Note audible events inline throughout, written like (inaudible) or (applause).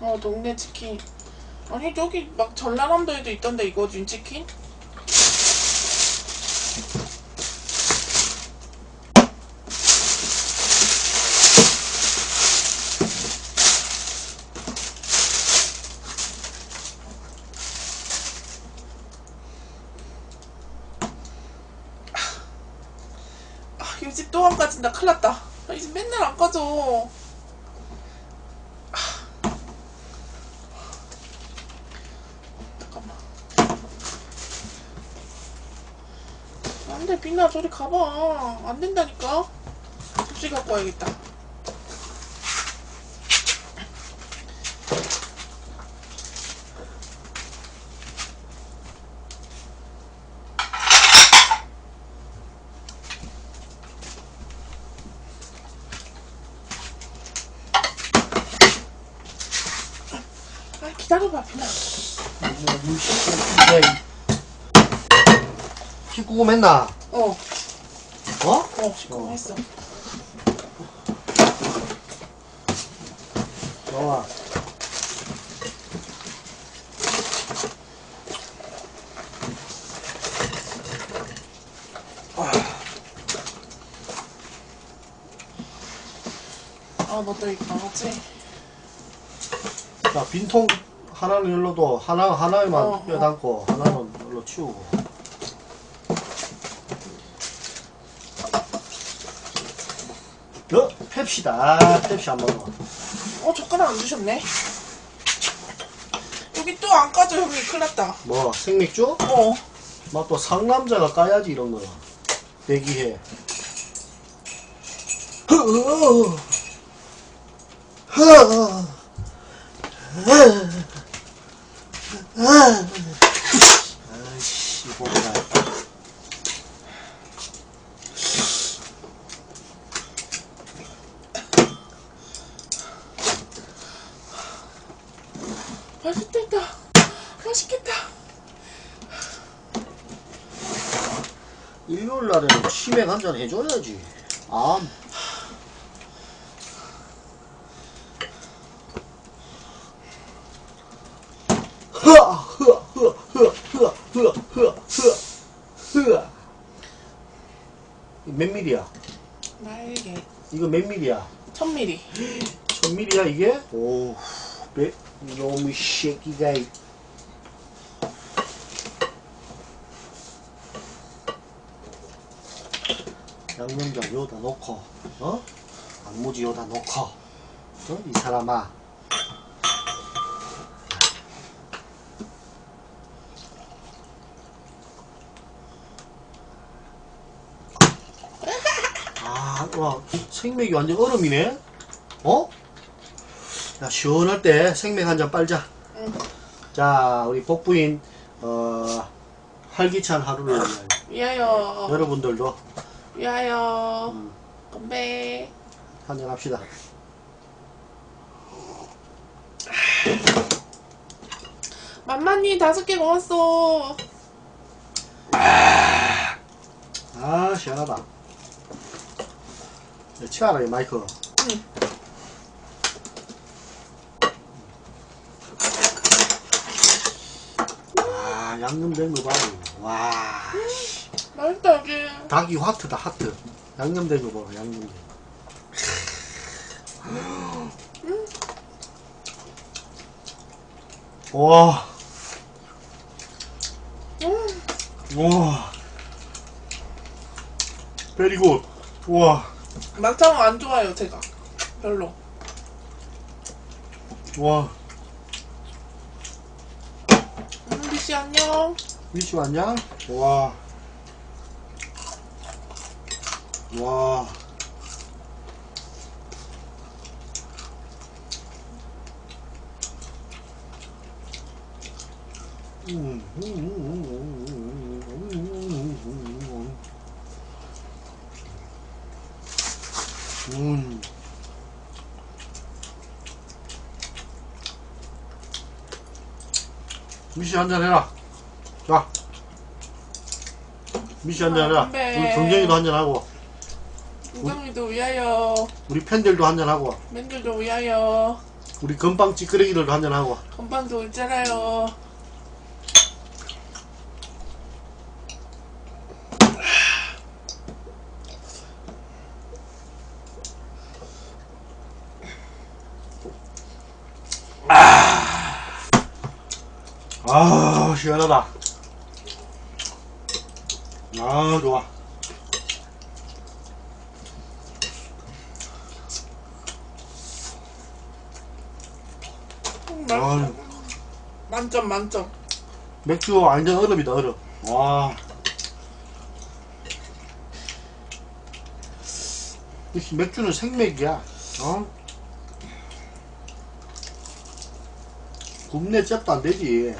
어 동네 치킨 아니 저기 막 전라남도에도 있던데 이거 윤치킨? 아, 이 집 또 안 까진다. 큰일 났다. 아, 이 집 맨날 안 까져. 잠깐만. 안 돼, 빛나. 저리 가봐. 안 된다니까. 접시 갖고 와야겠다. 아, 기다려봐, 빛나. 물 씻고 이제 씻고 맨날 어, 어? 어, 시끄러 했어. 좋아 아, 너 또 이거 나왔지? 자 빈통 하나는 열로도 하나 하나에만 어, 뼈 어. 담고 하나는 열로 치우고 어? 펩시다 아, 펩시 안 먹어 어, 젓가락 안 주셨네. 여기 또 안 까져, 형님. 큰일 났다. 뭐 생맥주? 어. 막 또 상남자가 까야지 이런 거는 대기해 흐 아이 맛있겠다. 맛있겠다. 일요일 날에는 치맥 한 잔 해줘야지. 암. 몇 밀이야? 날개. 이거 몇 밀이야? 1000mm. 1000밀이야 이게? 오. 매... 너무 새끼가 이- 양념장 여기다 넣고 어? 단무지 여기다 넣고 어? 이 사람아 아, 와, 생맥이 완전 얼음이네? 어? 야, 시원할 때 생맥 한 잔 빨자. 응. 자, 우리 복부인, 어, 활기찬 하루를 위하여 위하여. 여러분들도 위하여. 음, 건배. 한 잔 합시다. 만만님 다섯 개 고맙소. 아, 시원하다. 야, 치아라, 이 마이크. 응. 아, 양념된 거 봐. 와, 맛있다, 여기. 닭이 하트다, 하트. 양념된 거 봐, 양념된. 와, 음. 와. 베리굿. 와, 막창 안 좋아요, 제가. 별로. 와. 음, 비씨 안녕. 미치 왔냐? 와. 와. 음. 음. 미시 한잔 해라. 자. 미시 한잔 해라. 건배. 우리 경쟁이도 한잔 하고, 우정이도 위하여. 우리 팬들도 한잔 하고. 맨들도 위하여. 우리 건빵 찌끄레기를 한잔하고. 건방도 있잖아요. 아, 시원하다. 아, 좋아. 음, 아. 만점 만점. 맥주 완전 얼음이다, 얼음. 와. 이 맥주는 생맥이야. 어? 굽내 잽도 안 되지.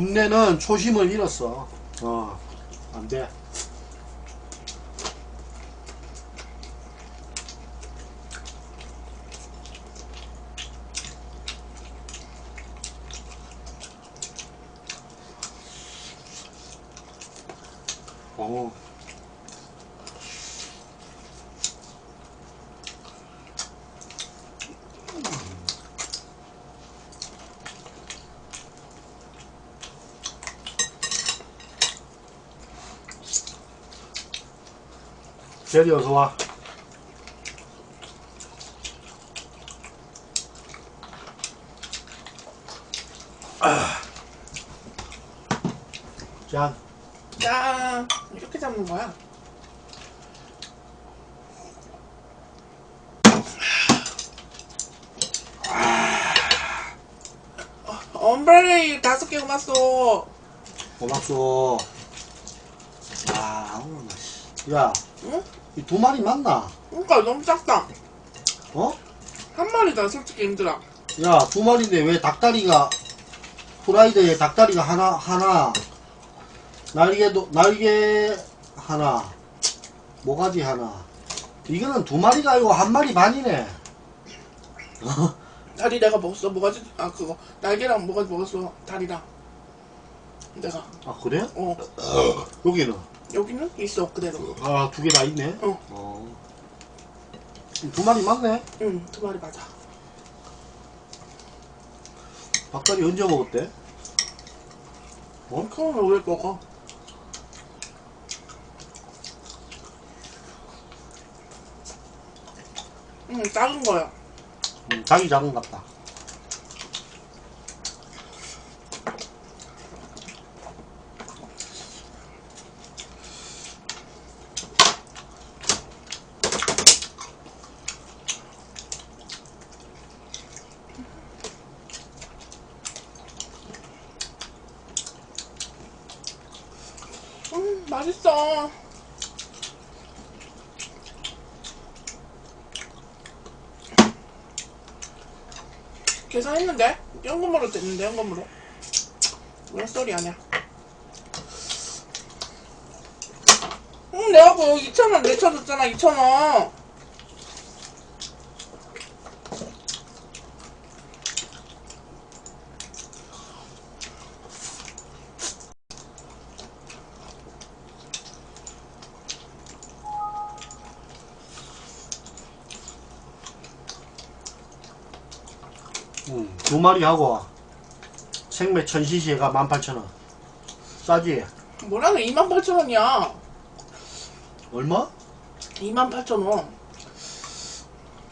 굽내는 초심을 잃었어. 어, 안 돼. 어. 제리 어서 와. 아. 짠. 짠. 이렇게 잡는 거야. 엄브레이 다섯 개 고맙소. 고맙소. 아, 오늘 맛이. 야, 응? 이 두 마리 맞나? 그러니까 너무 작다. 어? 한 마리다 솔직히 힘들어. 야, 두 마리인데 왜 닭다리가, 프라이드에 닭다리가 하나, 하나, 날개도, 날개 하나, 모가지 하나. 이거는 두 마리가 아니고 한 마리 반이네. (laughs) 다리 내가 먹었어. 뭐가지? 아 그거 날개랑 뭐가지 먹었어. 다리랑. 내가. 아, 그래? 어 여기는? 여기는 있어 그대로. 아, 두 개 다 있네. 어. 어. 두 마리 맞네. 응, 두 마리 맞아. 닭다리 언제 먹었대? 어? 그러면 왜 먹어? 응, 작은 거야. 음, 닭이 작은 것 같다. 음, 맛있어. 계산했는데? 현금으로 됐는데, 현금으로. 뭔 소리 아니야. 응, 내가 그 2,000원 내쳐줬잖아, 2,000원. 마리 하고 생맥 1000cc가 18,000원. 싸지? 뭐라고 28,000원이야. 얼마? 28,000원.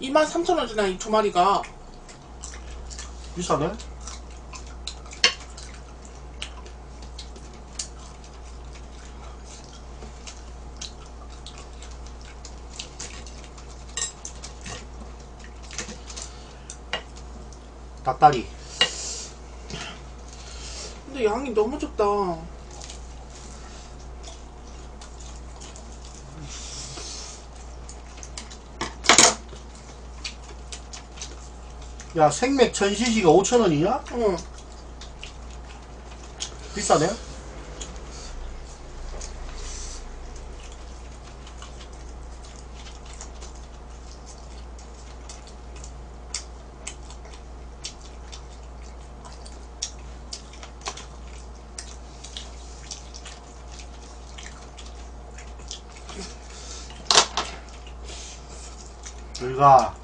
23,000원이나 이두 마리가. 비싸네? 닭다리. 근데 양이 너무 적다. 야, 생맥 1000cc가 5,000원이냐? 응. 비싸네? 저리 가.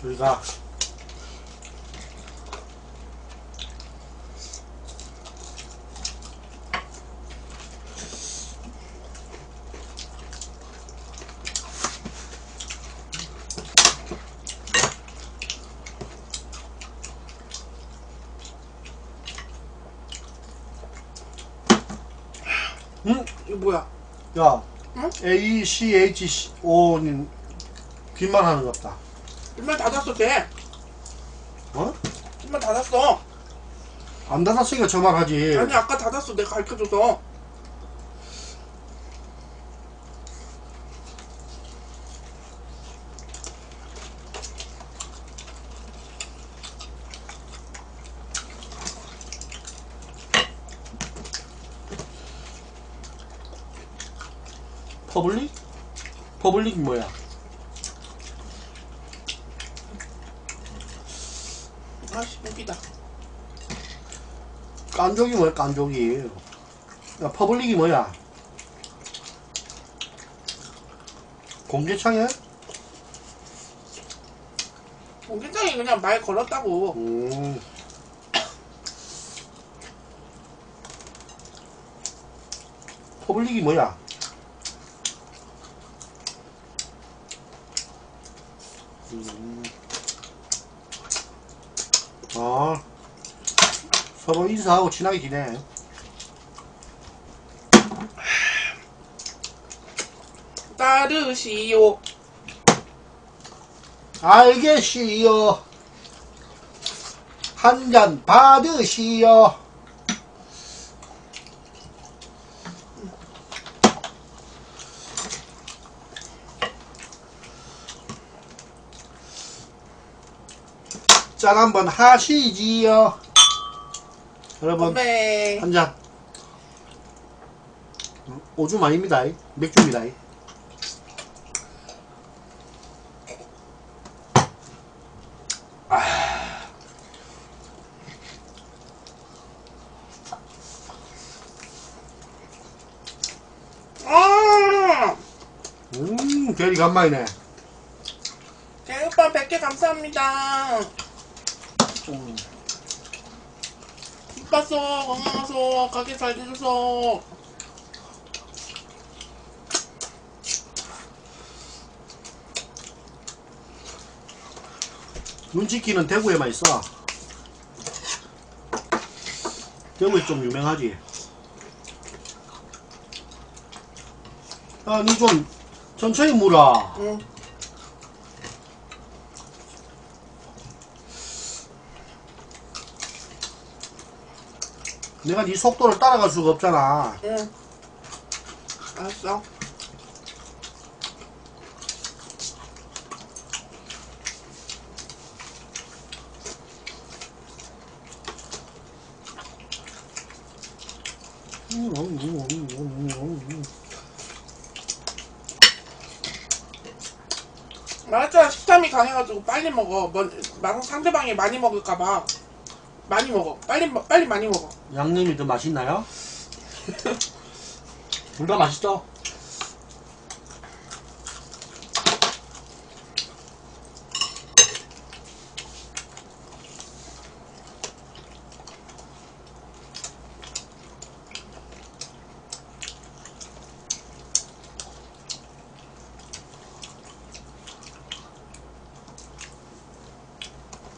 저리 가. 응? 이거 뭐야? 야, 응? A, C, H, O는 귓말 하는 것 같다. 입만 닫았어, 쟤. 어? 입만 닫았어. 안 닫았으니까 저 말 하지. 아니, 아까 닫았어. 내가 가르쳐줘서. 퍼블릭? 퍼블릭이 뭐야? 아씨, 목이다. 깐족이 뭐야, 깐족이. 야, 퍼블릭이 뭐야? 공개창이야? 공개장이 그냥 말 걸었다고. 음. 퍼블릭이 뭐야? 음. 어. 서로 인사하고 친하게 지내. (sighs) 따르시오. 알겠시요. 한 잔 받으시오. 짠 한번 하시지요. 여러분 건배. 한 잔. 오줌 아닙니다. 맥주입니다. 아! 음, 괜히 간만이네. 개오빠 100개 감사합니다. 음. 이뻤어, 건강하소, 가게 잘 되줘서. 눈치키는 대구에만 있어. 대구에 좀 유명하지. 아, 니 좀 천천히 물어. 응. 내가 네 속도를 따라갈 수가 없잖아. 응. 알았어. 말했잖아, 식탐이 강해가지고 빨리 먹어. 뭐, 막 상대방이 많이 먹을까봐. 많이 먹어. 빨리, 먹- 빨리 많이 먹어. 양념이 더 맛있나요? 둘 다 맛있어.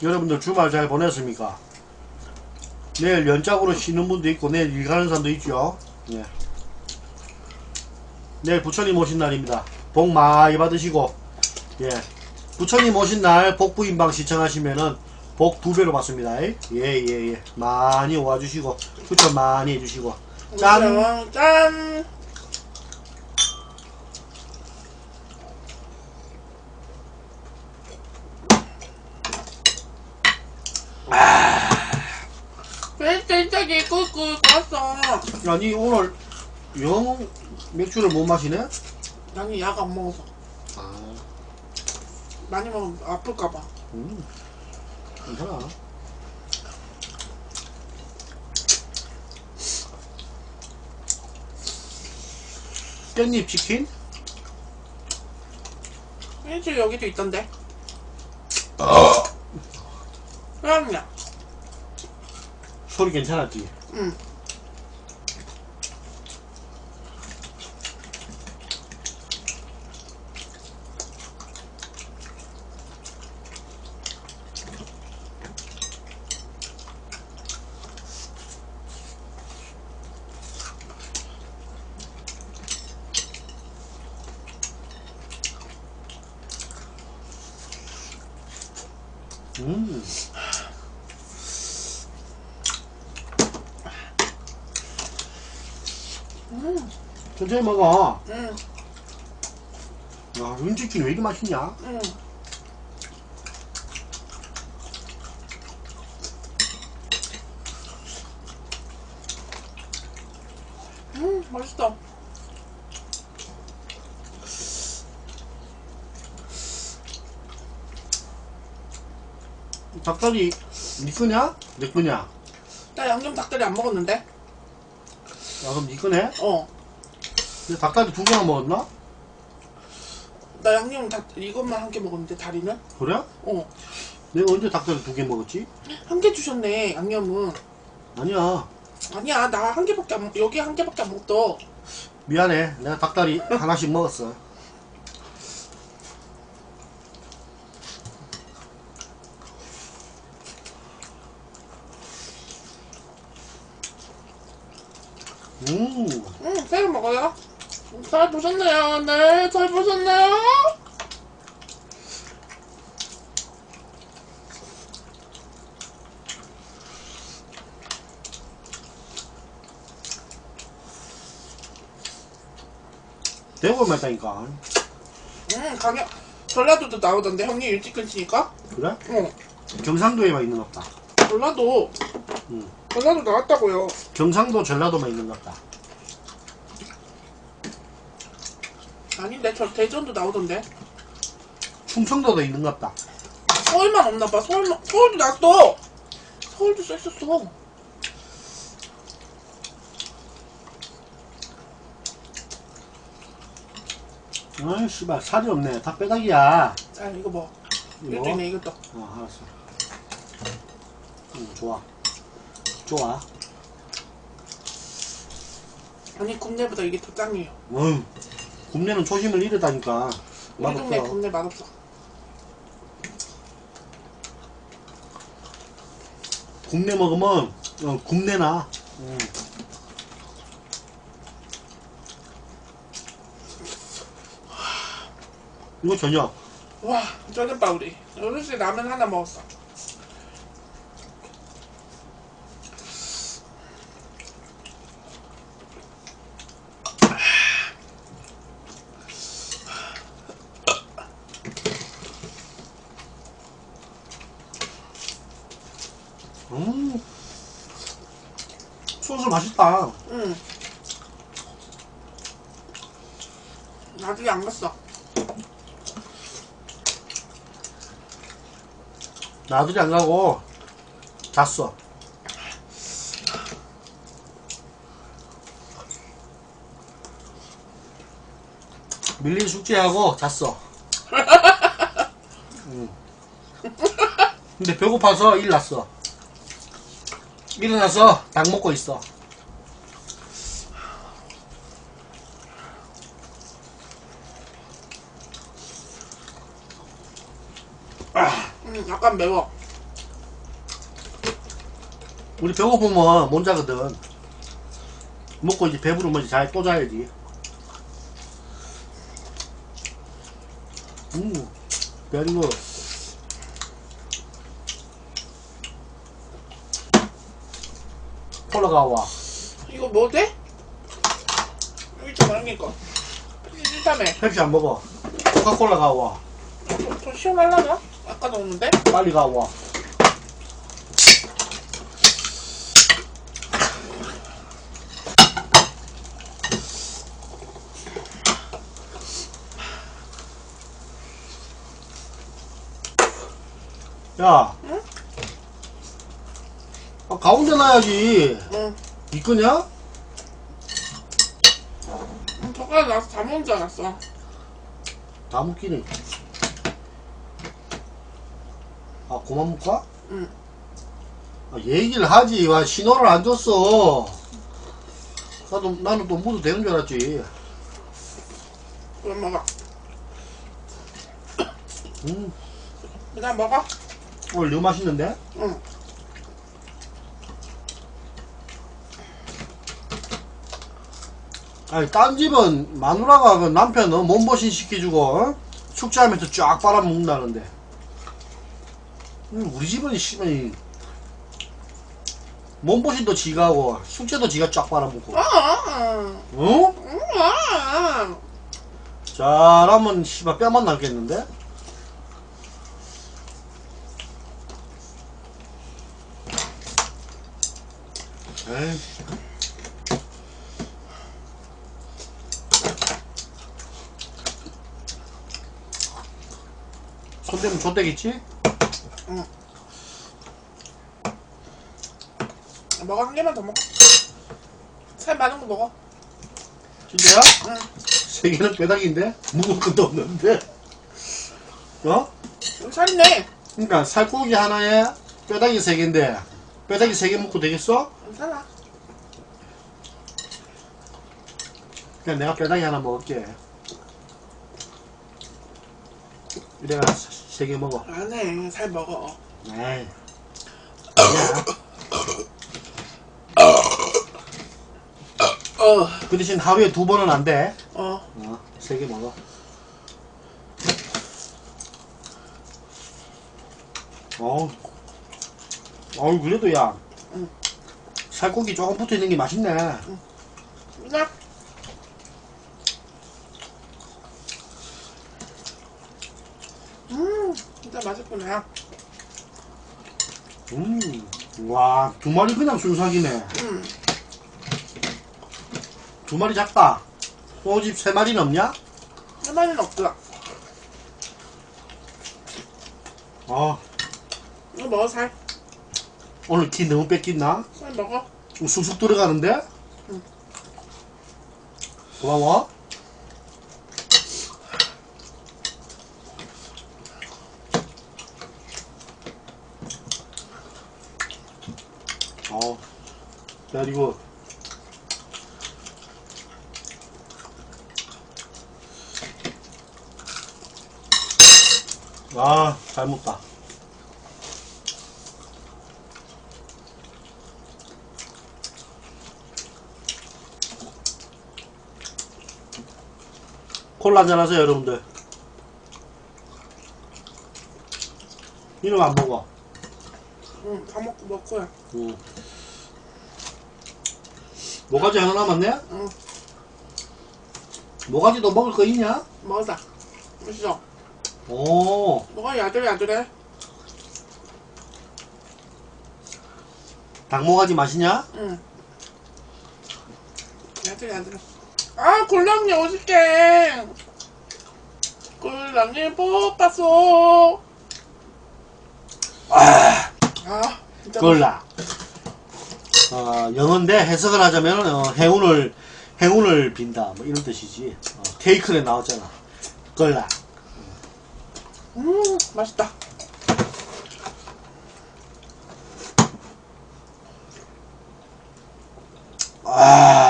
여러분들 주말 잘 보냈습니까? 내일 연짝으로 쉬는 분도 있고 내일 일 가는 사람도 있죠. 예. 내일 부처님 오신 날입니다. 복 많이 받으시고 예. 부처님 오신 날 복부인방 시청하시면은 복 두 배로 받습니다. 예예예. 예, 많이 와주시고 추천 많이 해주시고 짠. 짠. 왜 갑자기 꿀꿀 왔어? 아니 오늘 영 맥주를 못 마시네? 나는 약 안 먹어서 아, 많이 먹으면 아플까봐. 음, 괜찮아. 깻잎 치킨? 예, 일주일 여기도 있던데. 어. 그럼요. 소리 괜찮았지? 응. 음. 음, 천천히 먹어. 음, 야, 윤치킨 왜 이렇게 맛있냐? 음. 음, 맛있다. 닭다리 니 거냐? 내 거냐? 나 양념 닭다리 안 먹었는데? 야, 그럼 니 거네? 어. 근데 닭다리 두 개나 먹었나? 나 양념 닭, 이것만 한 개 먹었는데, 다리는? 그래? 어. 내가 언제 닭다리 두 개 먹었지? 한 개 주셨네, 양념은. 아니야. 아니야, 나 한 개밖에 안, 먹- 여기 한 개밖에 안 먹었어. 미안해. 내가 닭다리 (laughs) 하나씩 먹었어. 음, 응, 새우 먹어요. 잘 보셨나요? 네, 잘 보셨나요? 대구 맛다니까. 응, 강연, 전라도도 나오던데, 형님 일찍 끊치니까? 그래? 응, 경상도에만 있는 것 같다. 전라도. 응. 전라도 나왔다고요. 경상도, 전라도만 있는 것 같다. 아닌데, 저 대전도 나오던데. 충청도도 있는 것 같다. 서울만 없나봐. 서울만, 서울도 나왔어! 서울도 써있었어. 아이, 씨발, 살이 없네. 다 빼닥이야. 아, 이거 뭐. 이것도 있네, 이것도. 어, 알았어. 응, 좋아. 좋아. 아니, 굽내보다 이게 더 짱이에요. 응. 굽내는 초심을 잃었다니까. 우리 동네 맛없어. 굽내 맛없어. 굽내 먹으면, 어, 굽내나. 응. 이거 저녁. 와, 저녁밥 우리. 때 라면 하나 먹었어. 맛있다. 응. 나중에 안 갔어. 나들이 안 가고, 잤어. 밀린 숙제하고 잤어. (laughs) 응. 근데 배고파서 일 났어. 일어나서 닭 먹고 있어. 응, 약간 매워. 우리 배고프면 못 자거든. 먹고 이제 배부르면 이제 잘또 자야지. 음, 베리고. 콜라가 와. 이거 뭐 돼? 여기 형님 거. 싫다며. 펩시 안 먹어. 코카콜라가 와. 좀, 좀 시원하려나? 아까 넣었는데? 빨리 가 와. 야. 응? 아, 가운데 놔야지. 응. 이 거냐? 응, 젓가락 나서 다 먹은 줄 알았어. 다 묶이네. 아, 그만 먹까? 응. 아, 얘기를 하지. 와, 신호를 안 줬어. 나도, 나는 또 무도 되는 줄 알았지. 그럼 먹어. (coughs) 음, 그냥 먹어. 오늘 너무 맛있는데? 응. 아니, 딴 집은 마누라가 그 남편 어, 몸보신 시켜주고, 어? 숙제하면서 쫙 빨아먹는다는데. 음, 우리 집은, 씨발, 몸보신도 지가 하고, 숙제도 지가 쫙 빨아먹고. 아, 어? 아, 잘하면, 씨발, 뼈만 남겠는데? 에이. 손대면 좆되겠지? 먹어 한 개만 더 먹어. 살 많은 거 먹어. 진짜야? 응. 세 개는 뼈다귀인데? 묵을 것도 없는데? 어? 여기 살이네. 그러니까 살코기 하나에 뼈다귀 세 개인데 뼈다귀 세 개 먹고 되겠어? 괜찮아. 그냥 내가 뼈다귀 하나 먹을게. 이래가 세개 먹어. 안 해. 살 먹어. 에이. 아니야. 어, 그 대신 하루에 두 번은 안 돼. 어. 어, 세개 먹어. 어, 어 그래도 야, 응. 살코기 조금 붙어 있는 게 맛있네. 그냥. 음, 진짜 맛있구나. 음, 와, 두 마리 그냥 순삭이네. 음, 두 마리 작다. 소집 세 마리는 없냐? 할 말은 없더라. 어, 이거 먹어, 살. 오늘 키 너무 뺏겼나? 살 먹어. 좀 쑥쑥 들어가는데? 응. 고마워. 어, 그리고 아, 잘 먹다. 콜라 한잔 하세요, 여러분들. 이놈 안 먹어. 응, 다 먹고 먹고야. 응. 모가지 하나 남았네? 응, 모가지도 먹을 거 있냐? 먹었다. 맛있어. 오, 뭐가 야들야들해? 닭모가지 맛이냐? 응. 야들야들해. 아, 골랑이 50개! 골랑이 뽑았어! 아, 아, 진짜. 꼴라. 어, 영어인데 해석을 하자면 어, 행운을 행운을 빈다 뭐 이런 뜻이지. 어, 테이클에 나왔잖아. 꼴라. 음, 맛있다. 아,